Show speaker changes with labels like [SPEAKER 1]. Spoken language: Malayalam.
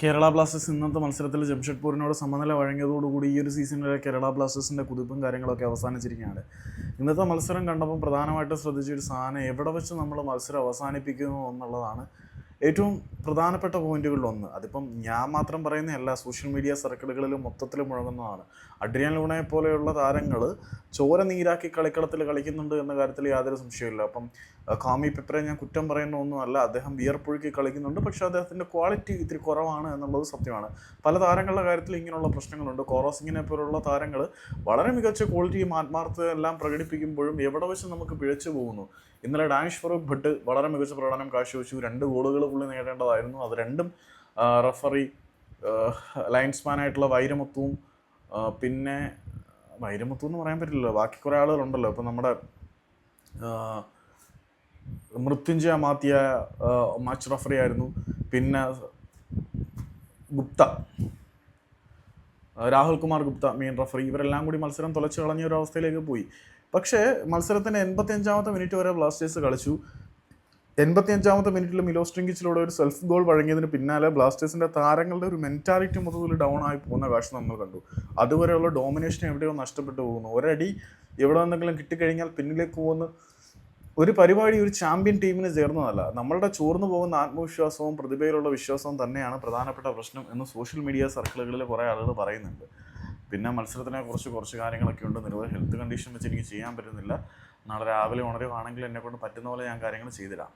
[SPEAKER 1] കേരള ബ്ലാസ്റ്റേഴ്സ് ഇന്നത്തെ മത്സരത്തിൽ ജംഷഡ്പൂരിനോട് സമനില വഴങ്ങിയതോടുകൂടി ഈ ഒരു സീസണിലെ കേരള ബ്ലാസ്റ്റേഴ്സിന്റെ കുതിപ്പും കാര്യങ്ങളൊക്കെ അവസാനിച്ചിരിക്കുകയാണ്. ഇന്നത്തെ മത്സരം കണ്ടപ്പോൾ പ്രധാനമായിട്ടും ശ്രദ്ധിച്ച ഒരു സാധനം എവിടെ വെച്ച് നമ്മൾ മത്സരം അവസാനിപ്പിക്കുന്നു എന്നുള്ളതാണ്. ഏറ്റവും പ്രധാനപ്പെട്ട പോയിന്റുകളിലൊന്ന്. അതിപ്പം ഞാൻ മാത്രം പറയുന്നതല്ല സോഷ്യൽ മീഡിയ സർക്കിളുകളിൽ മൊത്തത്തിൽ മുഴങ്ങുന്നതാണ്. അഡ്രിയൻ ലൂണയെ പോലെയുള്ള താരങ്ങൾ ചോര നീരാക്കി കളിക്കളത്തിൽ കളിക്കുന്നുണ്ട് എന്ന കാര്യത്തിൽ യാതൊരു സംശയമില്ല അപ്പം കാമി പെപ്പറെ ഞാൻ കുറ്റം പറയുന്ന ഒന്നുമല്ല. അദ്ദേഹം വിയർപ്പൊഴുക്കി കളിക്കുന്നുണ്ട്. പക്ഷേ അദ്ദേഹത്തിന്റെ ക്വാളിറ്റി ഇത്തിരി കുറവാണ് എന്നുള്ളത് സത്യമാണ്. പല താരങ്ങളുടെ കാര്യത്തിൽ ഇങ്ങനെയുള്ള പ്രശ്നങ്ങളുണ്ട്. കോറോസിങ്ങിനെ പോലുള്ള താരങ്ങൾ വളരെ മികച്ച ക്വാളിറ്റിയും ആത്മാർത്ഥതയും എല്ലാം പ്രകടിപ്പിക്കുമ്പോഴും എവിടെ വെച്ച് നമുക്ക് പിഴച്ചു പോകുന്നു? ഇന്നലെ ഡാനിഷ് ഫറൂഖ് ഭട്ട് വളരെ മികച്ച പ്രകടനം കാഴ്ചവെച്ചു. രണ്ട് ഗോളുകൾ പുള്ളി നേടേണ്ടതായിരുന്നു അത് രണ്ടും റഫറി ലൈൻസ്മാനായിട്ടുള്ള വൈരമുത്തുവും പിന്നെ വൈരമുത്തു എന്ന് പറയാൻ പറ്റില്ലല്ലോ ബാക്കി കുറേ ആളുകളുണ്ടല്ലോ. ഇപ്പം നമ്മുടെ മൃത്യുഞ്ജയ മാത്തിയ മാച്ച് റഫറി ആയിരുന്നു. പിന്നെ ഗുപ്ത രാഹുൽ കുമാർ ഗുപ്ത മെയിൻ റഫറി ഇവരെല്ലാം കൂടി മത്സരം തുളച്ചു കളഞ്ഞ ഒരു അവസ്ഥയിലേക്ക് പോയി. പക്ഷേ മത്സരത്തിന്റെ എൺപത്തി അഞ്ചാമത്തെ മിനിറ്റ് വരെ ബ്ലാസ്റ്റേഴ്സ് കളിച്ചു. എൺപത്തി അഞ്ചാമത്തെ മിനിറ്റിൽ മിലോസ്ട്രിങ്കിച്ചിലൂടെ ഒരു സെൽഫ് ഗോൾ വഴങ്ങിയതിന് പിന്നാലെ ബ്ലാസ്റ്റേഴ്സിന്റെ താരങ്ങളുടെ ഒരു മെന്റാലിറ്റി മൊത്തത്തിൽ ഡൗൺ ആയി പോകുന്ന കാഴ്ച നമ്മൾ കണ്ടു. അതുവരെയുള്ള ഡോമിനേഷൻ എവിടെയോ നഷ്ടപ്പെട്ടു പോകുന്നു. ഒരടി എവിടെ നിന്നെങ്കിലും കിട്ടിക്കഴിഞ്ഞാൽ പിന്നിലേക്ക് പോകുന്ന ഒരു പരിപാടി ഒരു ചാമ്പ്യൻ ടീമിന് ചേർന്നതല്ല. നമ്മളുടെ ചോർന്നു പോകുന്ന ആത്മവിശ്വാസവും പ്രതിഭയിലുള്ള വിശ്വാസവും തന്നെയാണ് പ്രധാനപ്പെട്ട പ്രശ്നം എന്ന് സോഷ്യൽ മീഡിയ സർക്കിളുകളിൽ കുറേ ആളുകൾ പറയുന്നുണ്ട്. പിന്നെ മത്സരത്തിനെ കുറിച്ച് കുറച്ച് കാര്യങ്ങളൊക്കെ ഉണ്ട്. നിരവധി ഹെൽത്ത് കണ്ടീഷൻ വെച്ച് എനിക്ക് ചെയ്യാൻ പറ്റുന്നില്ല. നാളെ രാവിലെ ഉണരുവാണെങ്കിൽ എന്നെ കൊണ്ട് പറ്റുന്ന പോലെ ഞാൻ കാര്യങ്ങൾ ചെയ്തിടാം.